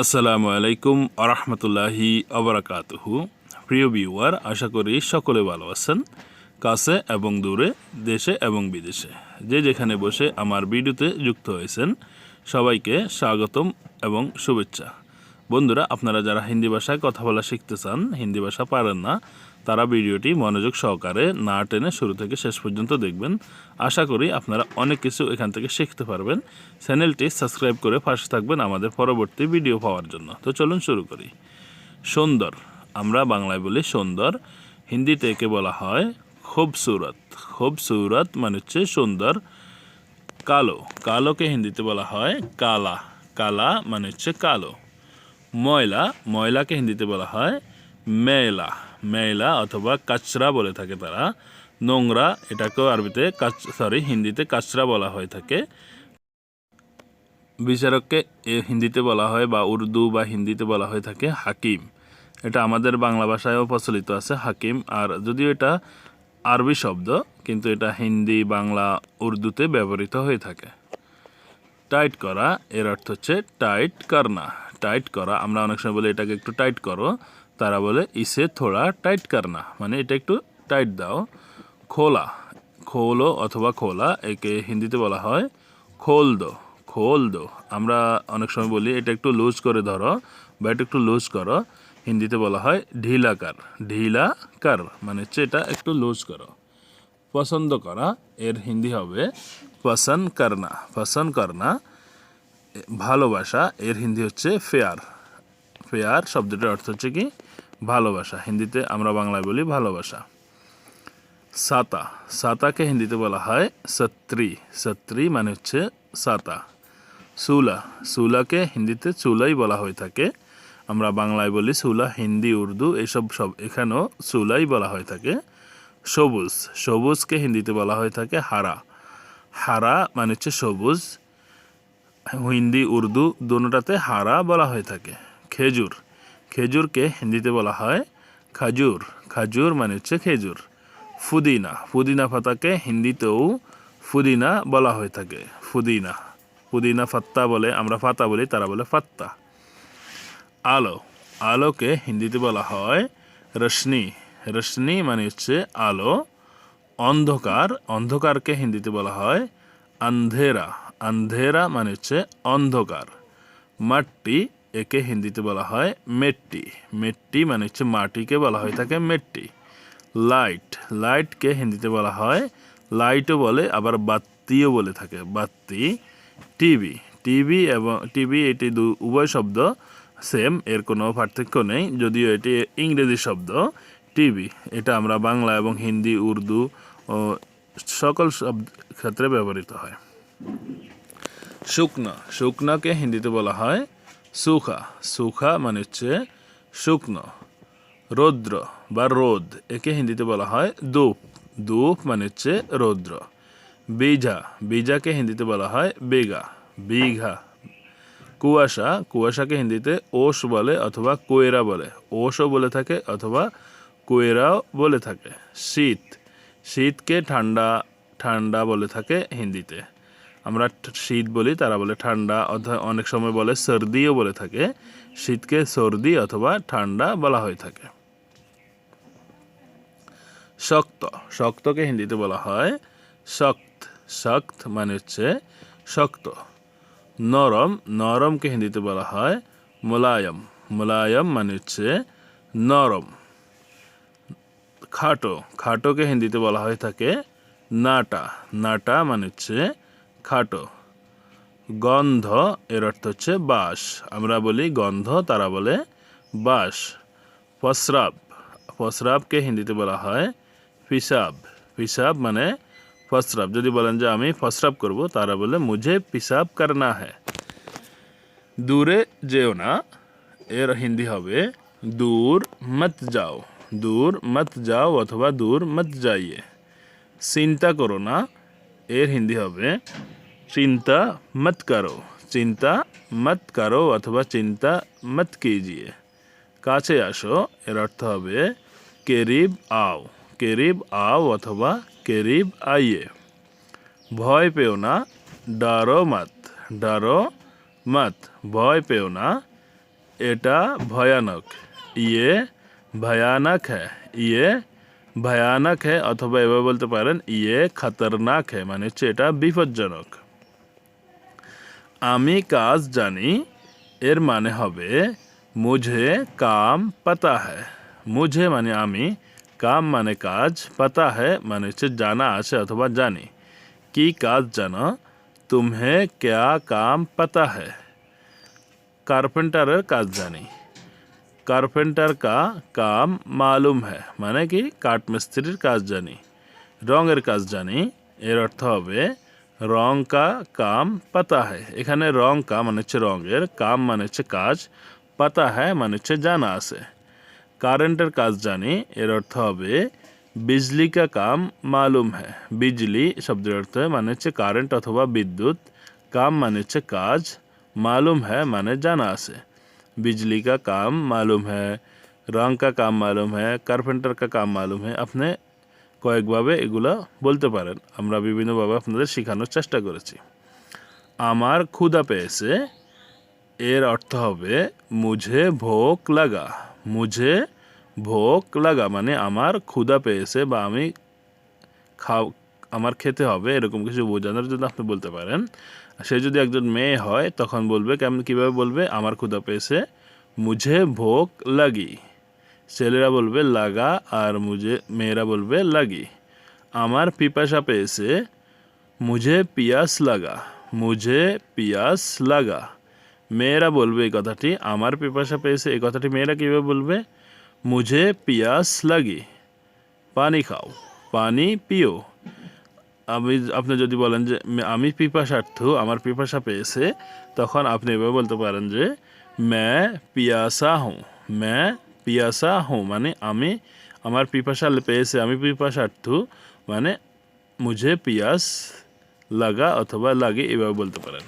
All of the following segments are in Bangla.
আসসালামু আলাইকুম আরহামতুল্লাহি আবরাকাতহু। প্রিয় ভিউয়ার, আশা করি সকলে ভালো আছেন, কাছে এবং দূরে, দেশে এবং বিদেশে। যে যেখানে বসে আমার ভিডিওতে যুক্ত হয়েছেন, সবাইকে স্বাগতম এবং শুভেচ্ছা। বন্ধুরা, আপনারা যারা হিন্দি ভাষায় কথা বলা শিখতে চান, হিন্দি ভাষা পারেন না, তারা ভিডিওটি মনোযোগ সহকারে না টেনে শুরু থেকে শেষ পর্যন্ত দেখবেন। আশা করি আপনারা অনেক কিছু এখান থেকে শিখতে পারবেন। চ্যানেলটি সাবস্ক্রাইব করে পাশে থাকবেন আমাদের পরবর্তী ভিডিও পাওয়ার জন্য। তো চলুন শুরু করি। সুন্দর, আমরা বাংলায় বলি সুন্দর। হিন্দিতে একে বলা হয় খুবসুরত। খুবসুরত মানে হচ্ছে সুন্দর। কালো, কালোকে হিন্দিতে বলা হয় কালা। কালা মানে হচ্ছে কালো। ময়লা, ময়লাকে হিন্দিতে বলা হয় মেলা। মেলা অথবা কাচরা বলে থাকে তারা। নোংরা, এটাকেও আরবিতে কাচ সরি হিন্দিতে কাচরা বলা হয়ে থাকে। বিচারককে হিন্দিতে বলা হয় বা উর্দু বা হিন্দিতে বলা হয়ে থাকে হাকিম। এটা আমাদের বাংলা ভাষায়ও প্রচলিত আছে, হাকিম। আর যদিও এটা আরবি শব্দ, কিন্তু এটা হিন্দি, বাংলা, উর্দুতে ব্যবহৃত হয়ে থাকে। টাইট করা, এর অর্থ হচ্ছে টাইট করনা। টাইট করা, আমরা অনেক সময় বলি এটাকে একটু টাইট করো, তারা বলে, ইসে থোড়া টাইট করনা মানে এটা একটু টাইট দাও। খোলা, খোলো অথবা খোলা, একে হিন্দিতে বলা হয় খোল দো খোল দো আমরা অনেক সময় বলি, এটা একটু লুজ করে ধরো, বা এটা একটু লুজ করো। হিন্দিতে বলা হয় ঢিলা কার ঢিলা কার মানে হচ্ছে এটা একটু লুজ করো। পছন্দ করা, এর হিন্দি হবে পসন্দ করনা পসন্দ করনা ভালোবাসা, এর হিন্দি হচ্ছে ফেয়ার। ফেয়ার শব্দটির অর্থ হচ্ছে কি? ভালোবাসা। হিন্দিতে আমরা বাংলায় বলি ভালোবাসা। সাতা। সাতাকে হিন্দিতে বলা হয় সত্রী। সত্রী মানে হচ্ছে সাতা। সুলা। সুলাকে হিন্দিতে চুলাই বলা হয়ে থাকে। আমরা বাংলায় বলি সুলা, হিন্দি, উর্দু, এসব সব এখানেও সুলাই বলা হয়ে থাকে। সবুজ। সবুজকে হিন্দিতে বলা হয়ে থাকে হারা। হারা মানে হচ্ছে সবুজ। হিন্দি, উর্দু দুটাতে হারা বলা হয়ে থাকে। খেজুর। খেজুরকে হিন্দিতে বলা হয় খাজুর। খাজুর মানে হচ্ছে খেজুর। ফুদিনা। ফুদিনা পাতাকে হিন্দিতেও ফুদিনা বলা হয়ে থাকে। ফুদিনা। পুদিনা ফাত্তা বলে, আমরা ফাতা বলি, তারা বলে ফাত্তা। আলো। আলোকে হিন্দিতে বলা হয় রশ্মি। রশ্মি মানে হচ্ছে আলো। অন্ধকার। অন্ধকারকে হিন্দিতে বলা হয় আন্ধেরা। আন্ধেরা মানে হচ্ছে অন্ধকার। মাটি একে হিন্দিতে বলা হয় মেট্টি। মেট্টি মানে হচ্ছে মাটিকে বলা হয়ে থাকে মেট্টি। লাইট, লাইটকে হিন্দিতে বলা হয়, লাইটও বলে, আবার বাত্তিও বলে থাকে। বাত্তি, টিভি। টিভি এবং, টিভি এটি দু, উভয় শব্দ সেম, এর কোনো পার্থক্য নেই, যদিও এটি ইংরেজি শব্দ। টিভি, এটা আমরা বাংলা এবং হিন্দি, উর্দু ও সকল শব্দ ক্ষেত্রে ব্যবহৃত হয়। শুকনো। শুকনোকে হিন্দিতে বলা হয় সুখা। সুখা মানে হচ্ছে শুকনো। রৌদ্র বা রোদ, একে হিন্দিতে বলা হয় দূপ দূপ মানে হচ্ছে রৌদ্র। বিঝা বিজাকে হিন্দিতে বলা হয় বেগা। বিঘা। কুয়াশা। কুয়াশাকে হিন্দিতে ওশ বলে অথবা কোয়েরা বলে। ওশও বলে থাকে অথবা কোয়েরাও বলে থাকে। শীত। শীতকে ঠান্ডা ঠান্ডা বলে থাকে হিন্দিতে। আমরা শীত বলি, তারা বলে ঠান্ডা, অথবা অনেক সময় বলে সর্দিও বলে থাকে। শীতকে সর্দি অথবা ঠান্ডা বলা হয়ে থাকে। শক্ত, শক্তকে হিন্দিতে বলা হয় শক্ত শক্ত মানে হচ্ছে শক্ত। নরম, নরমকে হিন্দিতে বলা হয় মোলায়ম। মোলায়ম মানে হচ্ছে নরম। খাটো, খাটোকে হিন্দিতে বলা হয়ে থাকে নাটা। নাটা মানে হচ্ছে খাটো। গন্ধ এর অর্থ হচ্ছে বাস। আমরা বলি গন্ধ, তারা বলে বাস। প্রস্রাব প্রস্রাবকে হিন্দিতে বলা হয় পিসাব। পিসাব মানে প্রস্রাব যদি বলেন যে আমি প্রস্রাব করব, তারা বলে মুঝে পিসাব করনা হ্যাঁ দূরে যেও না, এর হিন্দি হবে দূর মত যাও। দূর মত যাও অথবা দূর মত যাইয়ে। চিন্তা করো না এর হিন্দি হবে, চিন্তা মত করো, চিন্তা মত করো অথবা চিন্তা মত কিজিয়ে। কাছে আসো, এর অর্থ হবে, কেরিব আও কেরিব আও অথবা কেরিব আইয়ে। ভয় পেও না, ডারো মত ডারো মত, ভয় পেও না, এটা ভয়ানক। ইয়ে ভয়ানক হ্যাঁ ইয়ে ভয়ানক হ্যাঁ অথবা এভাবে বলতে পারেন ইয়ে খতরনাক হ্যাঁ মানে হচ্ছে এটা বিপজ্জনক আমি কাজ জানি এর মানে হবে মুঝে কাম পাতা হ্যায় মুঝে মানে আমি কাম মানে কাজ পাতা হ্যায় মানে হচ্ছে জানা আছে অথবা জানি কি কাজ জানো তুমহে ক্যা কাম পাতা হ্যায় কার্পেন্টারের কাজ জানি কার্পেন্টার কা কাম মালুম হ্যায় মানে কি কাঠমিস্ত্রির কাজ জানি রঙের কাজ জানি, এর অর্থ হবে রং কা কাম পাতা হয় এখানে রং কা মানে হচ্ছে রঙের কাম মানে হচ্ছে কাজ পাতা হয় মানে হচ্ছে জানা আছে। কারেন্টের কাজ জানি, এর অর্থ হবে বিজলি কা কাম মালুম হ্যায় বিজলি শব্দের অর্থ মানে হচ্ছে কারেন্ট অথবা বিদ্যুৎ, কাম মানে হচ্ছে কাজ মালুম হ্যায় মানে জানা আছে। बिजली का काम मालूम है রং কা কাম মালুম হ্যাঁ কার্পেন্টার কা কাম মালুম হ্যাঁ আপনি কয়েকভাবে এগুলো বলতে পারেন আমরা বিভিন্নভাবে আপনাদের শেখানোর চেষ্টা করেছি আমার ক্ষুধা পেয়েছে এর অর্থ হবে মুঝে ভোক লাগা মুঝে ভোক লাগা মানে আমার ক্ষুধা পেয়েছে বা আমি খাও আমার খেতে হবে, এরকম কিছু বোঝানোর জন্য আপনি বলতে পারেন। সে যদি একজন মেয়ে হয়, তখন বলবে কেমন, কীভাবে বলবে? আমার ক্ষুদা পেয়েছে, মুঝে ভোগ লাগি। ছেলেরা বলবে, লাগা, আর মুঝে, মেয়েরা বলবে, লাগি। আমার পিপাসা পেয়েছে, মুঝে পিয়াস লাগা, মুঝে পিয়াস লাগা। মেয়েরা বলবে এই কথাটি, আমার পিপাসা পেয়েছে, এই কথাটি মেয়েরা কীভাবে বলবে? মুঝে পিয়াস লাগি, পানি খাও, পানি পিও। আমি, আপনি যদি বলেন যে আমি পিপাসার্থ, আমার পিপাসা পেয়েছে, তখন আপনি এভাবে বলতে পারেন যে ম্যা পিয়াসা হুঁ ম্যা পিয়াসা হুঁ মানে আমি, আমার পিপাসা পেয়েছে, আমি পিপাসার্থ মানে মুঝে পিয়াস লাগা অথবা লাগে এভাবে বলতে পারেন।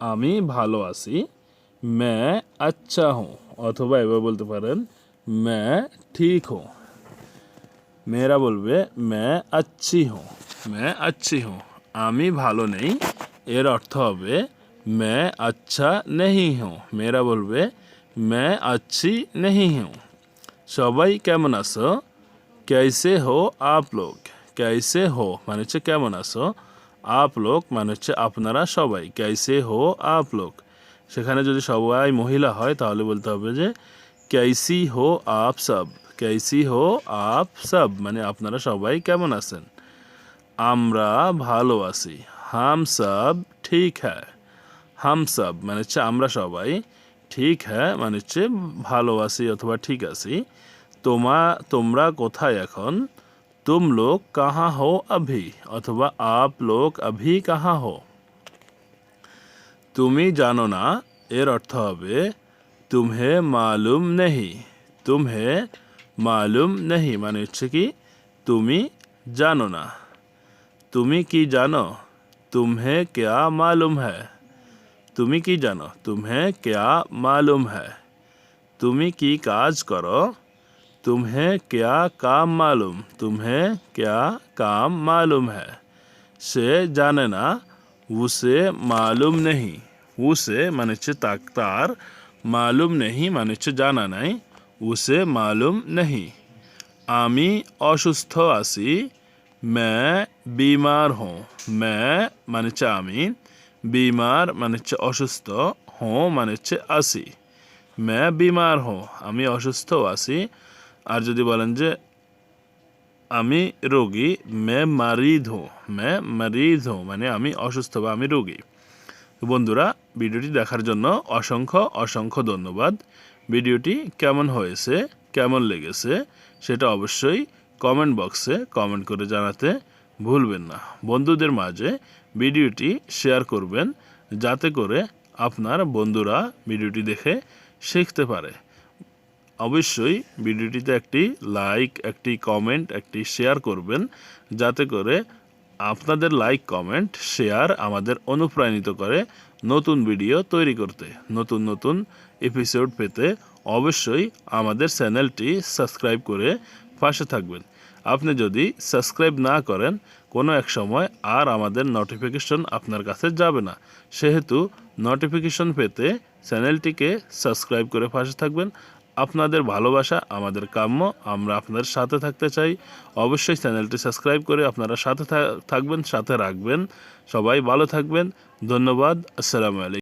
আমি ভালো আছি ম্যা আচ্ছা হুঁ, অথবা এভাবে বলতে পারেন ম্যা ঠিক হুঁ। মেয়েরা বলবে, মে আচ্ছি হুঁ। মে আচ্ছি হুঁ আমি ভালো নেই এর অর্থ হবে মে আচ্ছা নেহি হুঁ মেয়েরা বলবে মে আচ্ছি নেহি হুঁ সবাই কেমন আছো कैसे हो आप लोग कैसे हो মানে হচ্ছে কেমন আছো আপ লোক মানে হচ্ছে আপনারা সবাই कैसे हो आप लोग সেখানে যদি সবাই মহিলা হয় তাহলে বলতে হবে যে कैसी हो आप सब कैसी हो आप सब মানে আপনারা সবাই কেমন আছেন আমরা ভালো আছি। হাম সব ঠিক হ্যাঁ হাম সব মানে হচ্ছে আমরা সবাই। ঠিক হ্যাঁ মানে হচ্ছে ভালো আছি অথবা ঠিক আছি। তোমা, তোমরা কোথায় এখন? তুম লোক কাহা হো আভি? অথবা আপ লোক আভি কাহা হো? তুমি জানো না, এর অর্থ হবে, তুমহে মালুম নেহি। তুমহে মালুম নেহি মানে হচ্ছে কি, তুমি জানো না। তুমি কি জানো তুমহে ক্যা মালুম হ্যায় তুমি কি জানো তুমহে ক্যা মালুম হ্যায় তুমি কি কাজ করো तुम्हें क्या काम मालूम तुम्हें क्या काम मालूम है সে জানে না উসে মালুম নেই উসে মানে হচ্ছে তাক তার মালুম নেই মানে হচ্ছে জানা নাই উসে মালুম নেই আমি অসুস্থ আছি মে বিমার হো মে মানে হচ্ছে আমি বিমার মানে হচ্ছে অসুস্থ হো মানে হচ্ছে আসি মে বিমার হো আমি অসুস্থ আছি আর যদি বলেন যে, আমি রোগী, মে মারিদ হো, মে মারিদ হো মানে আমি অসুস্থ বা আমি রোগী। বন্ধুরা, ভিডিওটি দেখার জন্য অসংখ্য অসংখ্য ধন্যবাদ। ভিডিওটি কেমন হয়েছে, কেমন লেগেছে, সেটা অবশ্যই কমেন্ট বক্সে কমেন্ট করে জানাতে ভুলবেন না। বন্ধুদের মাঝে ভিডিওটি শেয়ার করবেন, যাতে করে আপনার বন্ধুরা ভিডিওটি দেখে শিখতে পারে। অবশ্যই ভিডিওটিতে একটি লাইক, একটি কমেন্ট, একটি শেয়ার করবেন, যাতে করে আপনাদের লাইক, কমেন্ট, শেয়ার আমাদের অনুপ্রাণিত করে নতুন ভিডিও তৈরি করতে। নতুন নতুন এপিসোড পেতে অবশ্যই আমাদের চ্যানেলটি সাবস্ক্রাইব করে পাশে থাকবেন। আপনি যদি সাবস্ক্রাইব না করেন, কোনো এক সময় আর আমাদের নোটিফিকেশন আপনার কাছে যাবে না। সেহেতু নোটিফিকেশন পেতে চ্যানেলটিকে সাবস্ক্রাইব করে পাশে থাকবেন। আপনাদের ভালোবাসা, আমাদের কাম্য, আমরা আপনাদের সাথে থাকতে চাই। অবশ্যই চ্যানেলটি সাবস্ক্রাইব করে আপনারা সাথে থাকবেন, সাথে রাখবেন। সবাই ভালো থাকবেন। ধন্যবাদ। আসসালামু আলাইকুম।